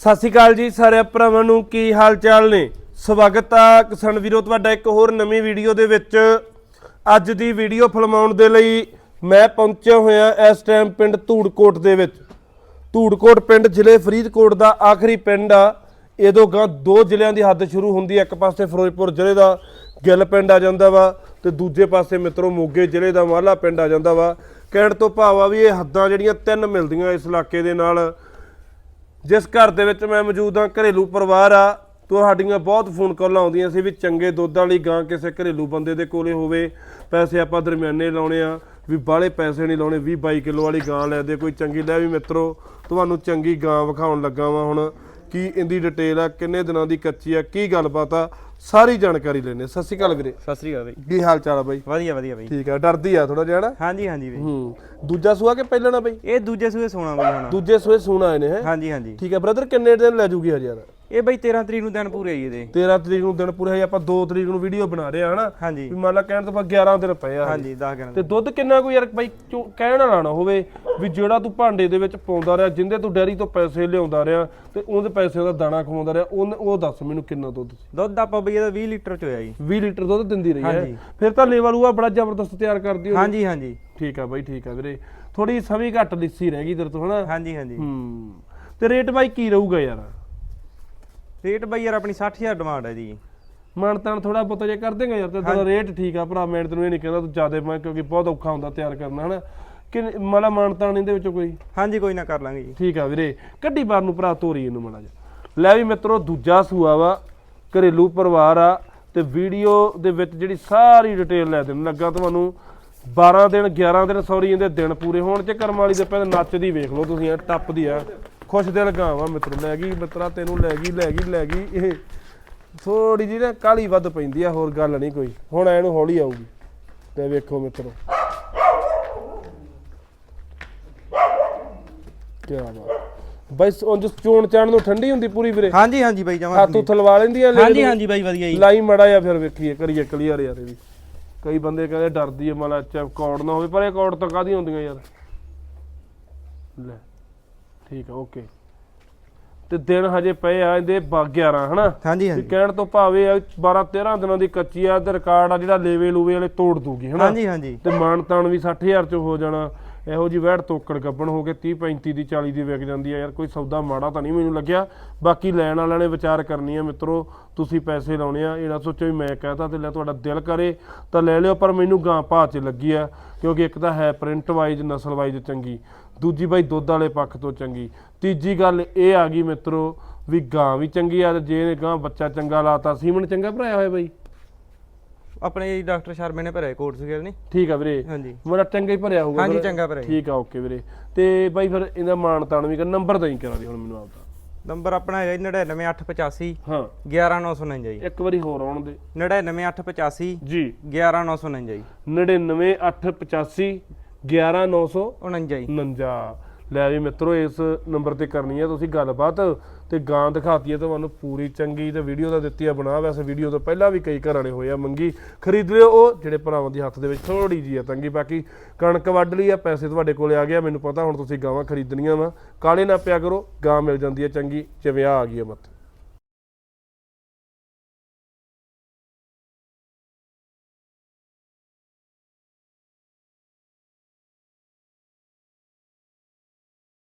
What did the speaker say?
ਸਤਿ ਸ਼੍ਰੀ ਅਕਾਲ ਜੀ ਸਾਰੇ ਭਰਾਵਾਂ ਨੂੰ, ਕੀ ਹਾਲ ਚਾਲ ਨੇ? ਸਵਾਗਤ ਆ ਕਿਸਾਨ ਵੀਰੋ, ਤੁਹਾਡਾ ਇੱਕ ਹੋਰ ਨਵੀਂ ਵੀਡੀਓ ਦੇ ਵਿੱਚ। ਅੱਜ ਦੀ ਵੀਡੀਓ ਫਿਲਮਾਉਣ ਦੇ ਲਈ ਮੈਂ ਪਹੁੰਚਿਆ ਹੋਇਆ ਇਸ ਟਾਈਮ ਪਿੰਡ ਧੂੜਕੋਟ ਦੇ ਵਿੱਚ। ਧੂੜਕੋਟ ਪਿੰਡ ਜ਼ਿਲ੍ਹੇ ਫਰੀਦਕੋਟ ਦਾ ਆਖਰੀ ਪਿੰਡ ਆ। ਇਹਦੋਂ ਗਾਂ ਦੋ ਜ਼ਿਲ੍ਹਿਆਂ ਦੀ ਹੱਦ ਸ਼ੁਰੂ ਹੁੰਦੀ ਹੈ ਇੱਕ ਪਾਸੇ ਫਿਰੋਜ਼ਪੁਰ ਜ਼ਿਲ੍ਹੇ ਦਾ ਗਿੱਲ ਪਿੰਡ ਆ ਜਾਂਦਾ ਵਾ ਤੇ ਦੂਜੇ ਪਾਸੇ ਮਿੱਤਰੋ ਮੋਗੇ ਜ਼ਿਲ੍ਹੇ ਦਾ ਮਾਲਾ ਪਿੰਡ ਆ ਜਾਂਦਾ ਵਾ। ਕਹਿਣ ਤੋਂ ਭਾਵ ਆ ਵੀ ਇਹ ਹੱਦਾਂ ਜਿਹੜੀਆਂ ਤਿੰਨ ਮਿਲਦੀਆਂ ਇਸ ਇਲਾਕੇ ਦੇ ਨਾਲ ਜਿਸ ਘਰ ਦੇ ਵਿੱਚ ਮੈਂ ਮੌਜੂਦ ਹਾਂ, ਘਰੇਲੂ ਪਰਿਵਾਰ ਆ ਤੁਹਾਡੀਆਂ ਬਹੁਤ ਫੋਨ ਕਾਲਾਂ ਆਉਂਦੀਆਂ ਸੀ ਵੀ ਚੰਗੇ ਦੁੱਧ ਵਾਲੀ ਗਾਂ ਕਿਸੇ ਘਰੇਲੂ ਬੰਦੇ ਦੇ ਕੋਲੇ ਹੋਵੇ। ਪੈਸੇ ਆਪਾਂ ਦਰਮਿਆਨੇ ਲਾਉਣੇ ਆ, ਵੀ ਬਾਹਲੇ ਪੈਸੇ ਨਹੀਂ ਲਾਉਣੇ 20 22 ਕਿਲੋ ਵਾਲੀ ਗਾਂ ਲੈ ਦੇ, ਕੋਈ ਚੰਗੀ, ਲੈ ਵੀ ਮਿੱਤਰੋ, ਤੁਹਾਨੂੰ ਚੰਗੀ ਗਾਂ ਵਿਖਾਉਣ ਲੱਗਾ ਵਾਂ ਹੁਣ। ਕੀ ਇਹਦੀ ਡਿਟੇਲ ਆ, ਕਿੰਨੇ ਦਿਨਾਂ ਦੀ ਕੱਚੀ ਆ, ਕੀ ਗੱਲਬਾਤ ਆ? ਸਾਰੀ ਜਾਣਕਾਰੀ ਲੈਣੇ ਸਤਿ ਸ਼੍ਰੀ ਅਕਾਲ ਵੀਰੇ। ਸਤਿ ਸ੍ਰੀ ਅਕਾਲ ਬਈ। ਕੀ ਹਾਲ ਚਾਲ ਆ ਬਾਈ? ਵਧੀਆ ਵਧੀਆ ਬਈ। ਠੀਕ ਆ ਡਰਦੀ ਆ ਥੋੜਾ ਜਿਹਾ ਨਾ? ਹਾਂਜੀ ਹਾਂਜੀ ਬਈ। ਹੂੰ ਦੂਜਾ ਸੂਆ ਕਿ ਪਹਿਲਾਂ ਨਾ ਬਾਈ? ਇਹ ਦੂਜੇ ਸੂਏ ਸੋਣਾ ਬਈ ਹੁਣ। ਦੂਜੇ ਸੂਏ ਸੂਣਾ ਆਏ ਨੇ ਹੈ? ਹਾਂਜੀ ਹਾਂਜੀ। ਠੀਕ ਆ ਬ੍ਰਦਰ ਕਿੰਨੇ ਦਿਨ ਲੈ ਜੂਗੀ ਹਜ਼ਾਰ ਇਹ ਬਈ 13 ਤਰੀਕ ਨੂੰ ਦਿਨ ਪੂਰੇ ਆਈ ਇਹਦੇ। 13 ਤਰੀਕ ਨੂੰ ਦਿਨ ਪੂਰੇ ਹੈ ਆਪਾਂ 2 ਤਰੀਕ ਨੂੰ ਵੀਡੀਓ ਬਣਾ ਰਹੇ ਆ ਹਨਾ? ਹਾਂਜੀ। ਵੀ ਮੰਨ ਲਾ ਕਹਿਣ ਤੋਂ ਬਾਅਦ 11 ਦਿਨ ਪਏ ਆ ਹਾਂਜੀ 10 ਗਿਣ ਤੇ ਦੁੱਧ ਕਿੰਨਾ ਕੋਈ ਯਾਰ ਬਾਈ ਕਹਿਣ ਵਾਲਾ ਨਾ ਹੋਵੇ ਵੀ ਜਿਹੜਾ ਤੂੰ ਭਾਂਡੇ ਦੇ ਵਿੱਚ ਪਾਉਂਦਾ ਰਿਹਾ ਜਿੰਦੇ ਤੂੰ ਡੈਰੀ ਤੋਂ ਪੈਸੇ ਲਿਆਉਂਦਾ ਰਿਹਾ ਤੇ ਉਹਦੇ ਪੈਸੇ ਦਾ ਦਾਣਾ ਖਵਾਉਂਦਾ ਰਿਹਾ ਉਹ ਉਹ ਦੱਸ ਮੈਨੂੰ ਕਿੰਨਾ ਦੁੱਧ ਸੀ। ਦੁੱਧ ਆਪਾਂ ਬਈ ਇਹਦਾ 20 ਲੀਟਰ ਚ ਹੋਇਆ ਜੀ। 20 ਲੀਟਰ ਦੁੱਧ ਦਿੰਦੀ ਰਹੀ ਹੈ। ਫਿਰ ਤਾਂ ਲੇਵਲ ਉਹ ਬੜਾ ਜ਼ਬਰਦਸਤ ਤਿਆਰ ਕਰਦੀ ਹੋਣੀ। ਹਾਂਜੀ ਹਾਂਜੀ। ਠੀਕ ਆ ਬਾਈ ਠੀਕ ਆ ਵੀਰੇ। ਥੋੜੀ ਸਮੀ ਘੱਟ ਲਿੱਸੀ ਰਹਿ ਗਈ ਤੇਰੇ ਤੋਂ ਹਨਾ? ਹਾਂਜੀ ਹਾਂਜੀ। ਹੂੰ। ਤੇ ਰੇਟ ਬਾਈ ਕੀ ਰਹੂਗਾ ਯਾਰ? ਰੇਟ ਬਈ ਯਾਰ ਆਪਣੀ 60000 ਡਿਮਾਂਡ ਹੈ ਜੀ। ਮਾਨਤਾਨ ਥੋੜਾ ਬਹੁਤਾ ਜੇ ਕਰ ਦੇਗਾ ਯਾਰ ਤੇ ਤੇਰਾ ਰੇਟ ਠੀਕ ਆ ਭਰਾ ਮੈਂ ਤੈਨੂੰ ਇਹ ਨਹੀਂ ਕਹਿੰਦਾ ਤੂੰ ਜ਼ਿਆਦਾ ਮੈਂ ਕਿਉਂਕਿ ਬਹੁਤ ਔਖਾ ਹੁੰਦਾ ਤਿਆਰ ਕਰਨਾ ਹਨਾ? ਕਿ ਮਾਲਾ ਮਾਨਤਾਨ ਇਹਦੇ ਵਿੱਚੋਂ ਕੋਈ? ਹਾਂਜੀ ਕੋਈ ਨਾ ਕਰ ਲਾਂਗੇ ਜੀ। ਠੀਕ ਆ ਵੀਰੇ ਕੱਢੀ ਬਾਰ ਨੂੰ ਭਰਾ ਤੋਰੀ ਇਹਨੂੰ ਮਾੜਾ ਜਿਹਾ। ਲੈ ਵੀ ਮਿੱਤਰੋ ਦੂਜਾ ਸੂਆ ਵਾ ਘਰੇਲੂ ਪਰਿਵਾਰ ਆ ਤੇ ਵੀਡੀਓ ਦੇ ਵਿੱਚ ਜਿਹੜੀ ਸਾਰੀ ਡਿਟੇਲ ਲੈ ਦੇਣ ਲੱਗਾ ਤੁਹਾਨੂੰ। 12 ਦਿਨ 11 ਦਿਨ ਸੌਰੀ ਇਹਦੇ ਦਿਨ ਪੂਰੇ ਹੋਣ ਚ ਕਰਮ ਵਾਲੀ ਦੇ ਪਹਿਲਾਂ ਨੱਚਦੀ ਵੇਖ ਲਓ ਤੁਸੀਂ ਇਹ ਟੱਪਦੀ ਆ। ਖੁਸ਼ ਦਿਲ ਗਾਵਾਂ ਮਿੱਤਰੋ ਲੈ ਗਈ ਮਿੱਤਰਾ ਤੈਨੂੰ ਲੈ ਗਈ ਲੈ ਗਈ ਲੈ ਗਈ। ਇਹ ਥੋੜੀ ਜਿਹੀ ਨਾ ਕਾਲੀ ਵੱਧ ਪੈਂਦੀ ਆ ਹੋਰ ਗੱਲ ਨਹੀਂ ਕੋਈ। ਹੁਣ ਇਹਨੂੰ ਹੌਲੀ ਆਊਗੀ। ਤੇ ਵੇਖੋ ਮਿੱਤਰੋ। ਕੀ ਬਾਤ। ਬਈ ਉਂਝ ਚੋਣ ਚਾਣ ਨੂੰ ਠੰਡੀ ਹੁੰਦੀ ਪੂਰੀ ਵੀਰੇ? ਹਾਂਜੀ ਹਾਂਜੀ ਬਈ ਜਮਾ ਹੱਥ ਉੱਥ ਲਵਾ ਲੈਂਦੀ ਆ ਹਾਂਜੀ ਹਾਂਜੀ ਬਾਈ ਵਧੀਆ ਜੀ। ਲਾਈ ਮੜਾ ਜਾਂ ਫਿਰ ਵੇਖੀਏ ਕਰੀਏ ਕਲੀਅਰ ਯਾਰ ਇਹ ਵੀ। ਕਈ ਬੰਦੇ ਕਹਿੰਦੇ ਡਰਦੀ ਐ ਮਲਾ ਕੌੜ ਨਾ ਹੋਵੇ ਪਰ ਇਹ ਕੌੜ ਤਾਂ ਕਾਦੀ ਹੁੰਦੀਆਂ ਯਾਰ? ਲੈ। ਠੀਕ ਆ ਓਕੇ ਤੇ ਦਿਨ ਹਜੇ ਪਏ ਆ ਇਹਦੇ 11 ਹਨਾ? ਹਾਂਜੀ ਹਾਂਜੀ। ਕਹਿਣ ਤੋਂ ਭਾਵੇਂ ਆ 12 13 ਦਿਨਾਂ ਦੀ ਕੱਚੀ ਆ ਤੇ ਰਿਕਾਰਡ ਆ ਜਿਹੜਾ ਲੇਵੇ ਲੂਵੇ ਵਾਲੇ ਤੋੜ ਦੂਗੀ ਹਨਾ? ਹਾਂਜੀ ਹਾਂਜੀ। ਤੇ ਮਾਨ ਤਾਨ ਵੀ 60000 ਚ ਹੋ ਜਾਣਾ। ਇਹੋ ਜੀ ਵਹਿੜ ਤੋਕੜ ਗੱਬਣ ਹੋ ਕੇ 30 35 ਦੀ 40 ਦੀ ਵਿਕ ਜਾਂਦੀ ਆ। ਯਾਰ ਕੋਈ ਸੌਦਾ ਮਾੜਾ ਤਾਂ ਨਹੀਂ ਮੈਨੂੰ ਲੱਗਿਆ। ਬਾਕੀ ਲੈਣ ਵਾਲਿਆਂ ਨੇ ਵਿਚਾਰ ਕਰਨੀ ਆ ਮਿੱਤਰੋ ਤੁਸੀਂ ਪੈਸੇ ਲਾਉਣੇ ਆ। ਇਹ ਨਾ ਸੋਚੋ ਵੀ ਮੈਂ ਕਹਤਾ ਤੇ ਲੈ ਤੁਹਾਡਾ ਦਿਲ ਕਰੇ ਤਾਂ ਲੈ ਲਿਓ ਪਰ ਮੈਨੂੰ ਗਾਂ ਭਾਅ 'ਚ ਲੱਗੀ ਆ ਕਿਉਂਕਿ ਇੱਕ ਤਾਂ ਹੈ ਪ੍ਰਿੰਟ ਵਾਈਜ਼ ਨਸਲ ਵਾਈਜ਼ ਚੰਗੀ। ਦੂਜੀ ਬਾਈ ਦੁੱਧ ਵਾਲੇ ਪੱਖ ਤੋਂ ਚੰਗੀ। ਤੀਜੀ ਗੱਲ ਇਹ ਆ ਗਈ ਮਿੱਤਰੋ ਵੀ ਗਾਂ ਵੀ ਚੰਗੀ ਆ ਤੇ ਜੇ ਗਾਂ ਬੱਚਾ ਚੰਗਾ ਲਾਤਾ ਸੀਮਨ ਚੰਗਾ ਭਰਾਇਆ ਹੋਇਆ ਬਾਈ? ਆਪਣੇ ਡਾਕਟਰ ਸ਼ਰਮੇ ਨੇ ਭਰਿਆ ਕੋਰਸ ਗੇਰ ਨਹੀਂ ਠੀਕ ਆ ਵੀਰੇ। ਹਾਂਜੀ। ਮੇਰਾ ਚੰਗਾ ਹੀ ਭਰਿਆ ਹੋਊਗਾ ਹਾਂਜੀ। ਚੰਗਾ ਭਰਿਆ। ਠੀਕ ਆ ਓਕੇ ਵੀਰੇ। ਤੇ ਬਾਈ ਫਿਰ ਇਹਦਾ ਮਾਣ ਤਾਣ ਵੀ ਕਰ ਨੰਬਰ ਤਾਂ ਹੀ ਕਰਾ ਦੇ ਹੁਣ ਮੈਨੂੰ ਆਪਦਾ। ਨੰਬਰ ਆਪਣਾ ਹੈਗਾ ਜੀ 99885 ਹਾਂ। 11949 ਜੀ। ਇੱਕ ਵਾਰੀ ਹੋਰ ਆਉਣ ਦੇ। 99885 ਜੀ। 11949 ਜੀ। 99885 11900 49 ਜੀ। 49 ਲੈ ਵੀ ਮਿੱਤਰੋ, ਇਸ ਨੰਬਰ ਤੇ ਕਰਨੀ ਹੈ ਤੁਸੀਂ ਗੱਲਬਾਤ ਤੇ ਗਾਂ ਦਿਖਾਤੀ ਹੈ ਤੁਹਾਨੂੰ ਪੂਰੀ ਚੰਗੀ ਤੇ ਵੀਡੀਓ ਦਾ ਦਿੱਤੀ ਆ ਬਣਾ। ਵੈਸੇ ਵੀਡੀਓ ਤੋਂ ਪਹਿਲਾਂ ਵੀ ਕਈ ਘਰਾਂ ਨੇ ਹੋਏ ਆ ਮੰਗੀ। ਖਰੀਦ ਲਿਓ ਉਹ, ਜਿਹੜੇ ਭਰਾਵਾਂ ਦੀ ਹੱਥ ਦੇ ਵਿੱਚ ਥੋੜੀ ਜੀ ਆ ਤੰਗੀ। ਬਾਕੀ ਕਣਕ ਵੱਢ ਲਈ ਆ, ਪੈਸੇ ਤੁਹਾਡੇ ਕੋਲੇ ਆ ਗਿਆ ਮੈਨੂੰ ਪਤਾ ਹੁਣ ਤੁਸੀਂ ਗਾਵਾਂ ਖਰੀਦਣੀਆਂ ਵਾ। ਕਾਲੇ ਨਾ ਪਿਆ ਕਰੋ, ਗਾਂ ਮਿਲ ਜਾਂਦੀ ਹੈ ਚੰਗੀ। ਜਿਵੇਂ ਆ ਆ ਗਈ ਆ ਮੱਤ।